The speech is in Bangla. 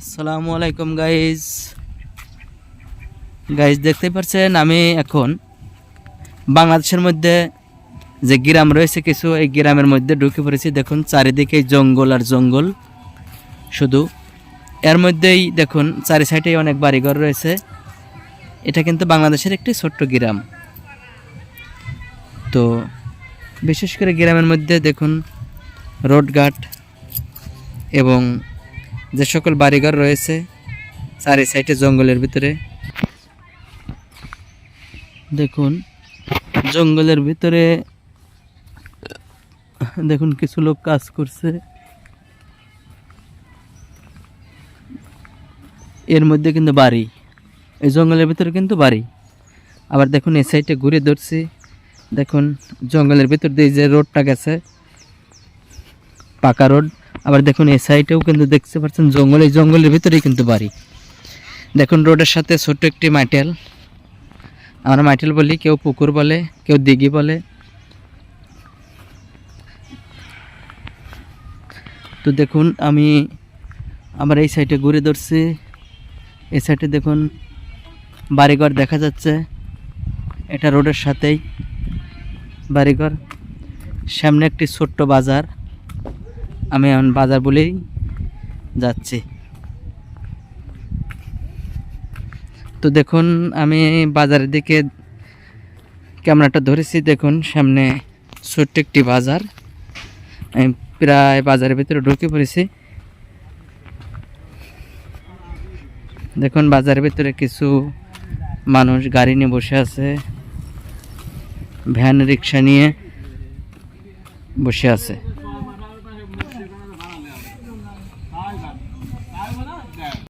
আসসালামু আলাইকুম গাইজ গাইজ দেখতে পাচ্ছেন আমি এখন বাংলাদেশের মধ্যে যে গ্রাম রয়েছে, কিছু এই গ্রামের মধ্যে ঢুকে পড়েছি। দেখুন, চারিদিকে জঙ্গল আর জঙ্গল। শুধু এর মধ্যেই দেখুন, চারি সাইডেই অনেক বাড়িঘর রয়েছে। এটা কিন্তু বাংলাদেশের একটি ছোট্ট গ্রাম। তো বিশেষ করে গ্রামের মধ্যে দেখুন রোডঘাট এবং যে সকল বাড়িঘর রয়েছে, চারি সাইডে জঙ্গলের ভিতরে। দেখুন, জঙ্গলের ভিতরে, দেখুন কিছু লোক কাজ করছে। এর মধ্যে কিন্তু বাড়ি, এই জঙ্গলের ভিতরে কিন্তু বাড়ি। আবার দেখুন, এই সাইডে ঘুরে ধরছি। দেখুন, জঙ্গলের ভিতর দিয়ে যে রোডটা গেছে, পাকা রোড। আবার দেখুন, এই সাইডেও কিন্তু দেখতে পাচ্ছেন, জঙ্গল এই জঙ্গলের ভিতরেই কিন্তু বাড়ি। দেখুন, রোডের সাথে ছোট্ট একটি মাইটেল। আমরা মাইটেল বলি, কেউ পুকুর বলে, কেউ দিঘি বলে। তো দেখুন, আমি আবার এই সাইডে ঘুরে ধরছি। এই সাইডে দেখুন, বাড়িঘর দেখা যাচ্ছে। এটা রোডের সাথেই বাড়িঘর। সামনে একটি ছোট্ট বাজার। আমি এখন বাজার বলেই যাচ্ছি। তো দেখুন, আমি বাজারের দিকে ক্যামেরাটা ধরেছি। দেখুন, সামনে ছোট্ট একটি বাজার। আমি প্রায় বাজারের ভিতরে ঢুকে পড়েছি। দেখুন, বাজারের ভিতরে কিছু মানুষ গাড়ি নিয়ে বসে আছে, ভ্যান, রিক্সা নিয়ে বসে আছে।